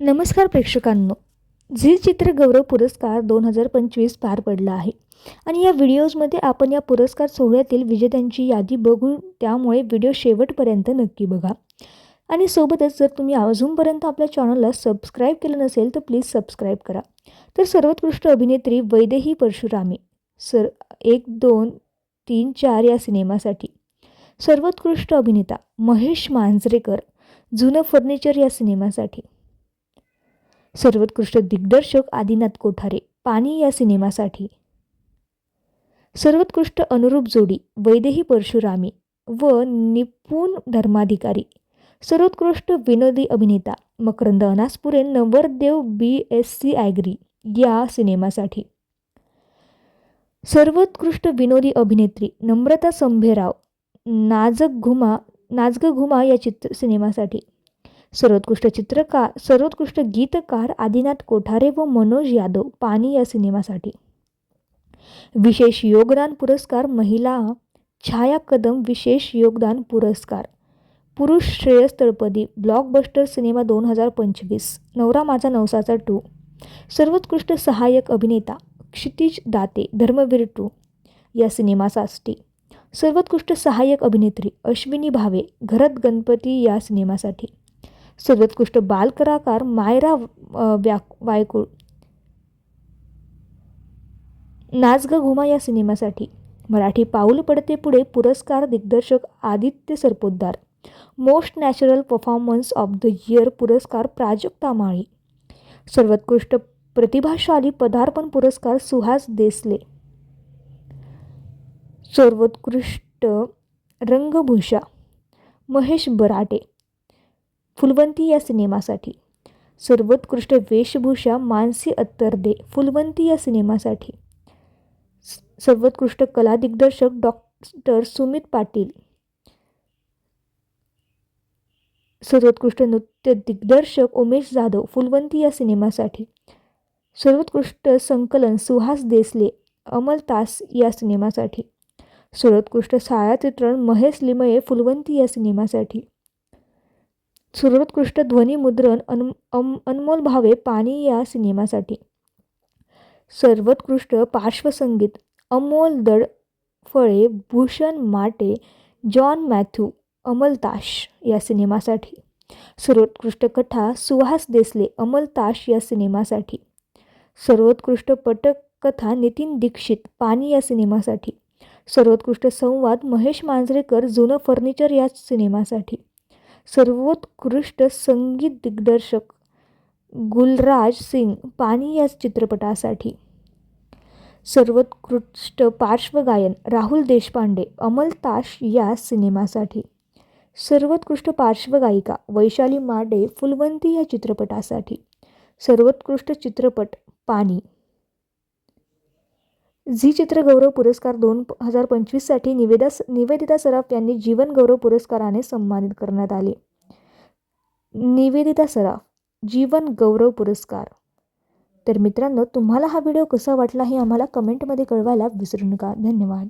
नमस्कार प्रेक्षकांनो. झी चित्र गौरव पुरस्कार दोन हजार पंचवीस पार पडला आहे. आणि या व्हिडिओजमध्ये आपण या पुरस्कार सोहळ्यातील विजेत्यांची यादी बघू त्यामुळे व्हिडिओ शेवटपर्यंत नक्की बघा. आणि सोबतच जर तुम्ही अजूनपर्यंत आपल्या चॅनलला सबस्क्राईब केलं नसेल तर प्लीज सबस्क्राईब करा. तर सर्वोत्कृष्ट अभिनेत्री वैदेही परशुरामे सर एक दोन तीन चार या सिनेमासाठी. सर्वोत्कृष्ट अभिनेता महेश मांजरेकर जुनं फर्निचर या सिनेमासाठी. सर्वोत्कृष्ट दिग्दर्शक आदिनाथ कोठारे पाणी या सिनेमासाठी. सर्वोत्कृष्ट अनुरूप जोडी वैदेही परशुरामी व निपुण धर्माधिकारी. सर्वोत्कृष्ट विनोदी अभिनेता मकरंद अनासपुरे नवरदेव बी एस सी ॲग्री या सिनेमासाठी. सर्वोत्कृष्ट विनोदी अभिनेत्री नम्रता संभेराव नाजक घुमा नाजग घुमा या चित्र सिनेमासाठी. सर्वोत्कृष्ट चित्रकार सर्वोत्कृष्ट गीतकार आदिनाथ कोठारे व मनोज यादव पाणी या सिनेमासाठी. विशेष योगदान पुरस्कार महिला छाया कदम विशेष योगदान पुरस्कार. पुरुष श्रेयस तळपदी ब्लॉकबस्टर सिनेमा दोन हजार पंचवीस नवरा माझा नवसाचा टू. सर्वोत्कृष्ट सहाय्यक अभिनेता क्षितिज दाते धर्मवीर टू. या सिनेमासाठी सर्वोत्कृष्ट सहाय्यक अभिनेत्री अश्विनी भावे घरत गणपती या सिनेमासाठी. सर्वोत्कृष्ट बालकलाकार मायरा अ, व्या वायकुळ ग घुमा या सिनेमासाठी. मराठी पाऊल पडते पुढे पुरस्कार दिग्दर्शक Aditya Sarpotdar. Most natural performance of the year पुरस्कार प्राजक्ता माळी. सर्वोत्कृष्ट प्रतिभाशाली पदार्पण पुरस्कार सुहास देसले. सर्वोत्कृष्ट रंगभूषा महेश बराटे. फुलवंती या सिनेमासाठी. सर्वोत्कृष्ट वेशभूषा मानसी अत्तरदे फुलवंती या सिनेमासाठी. सर्वोत्कृष्ट कला दिग्दर्शक डॉक्टर सुमित पाटील. सर्वोत्कृष्ट नृत्य दिग्दर्शक उमेश जाधव फुलवंती या सिनेमासाठी. सर्वोत्कृष्ट संकलन सुहास देसले अमल तास या सिनेमासाठी. सर्वोत्कृष्ट छायाचित्रण महेश लिमये फुलवंती या सिनेमासाठी. सर्वोत्कृष्ट ध्वनिमुद्रण अन अम अनमोल भावे पाणी या सिनेमासाठी. सर्वोत्कृष्ट पार्श्वसंगीत अमोल दडफळे भूषण माटे जॉन मॅथ्यू अमलताश या सिनेमासाठी. सर्वोत्कृष्ट कथा सुहास देसले अमलताश या सिनेमासाठी. सर्वोत्कृष्ट पटकथा नितीन दीक्षित पाणी या सिनेमासाठी. सर्वोत्कृष्ट संवाद महेश मांजरेकर जुनं फर्निचर या सिनेमासाठी. सर्वोत्कृष्ट संगीत दिग्दर्शक गुलराज सिंग पाणी या चित्रपटासाठी. सर्वोत्कृष्ट पार्श्वगायन राहुल देशपांडे अमल ताश या सिनेमासाठी. सर्वोत्कृष्ट पार्श्वगायिका वैशाली माडे फुलवंती या चित्रपटासाठी. सर्वोत्कृष्ट चित्रपट पाणी झी चित्र गौरव पुरस्कार दोन हजार पंचवीससाठी निवेदा निवेदिता सराफ यांनी जीवन गौरव पुरस्काराने सन्मानित करण्यात आले. निवेदिता सराफ जीवन गौरव पुरस्कार. तर मित्रांनो तुम्हाला हा व्हिडिओ कसा वाटला हे आम्हाला कमेंटमध्ये कळवायला विसरू नका. धन्यवाद.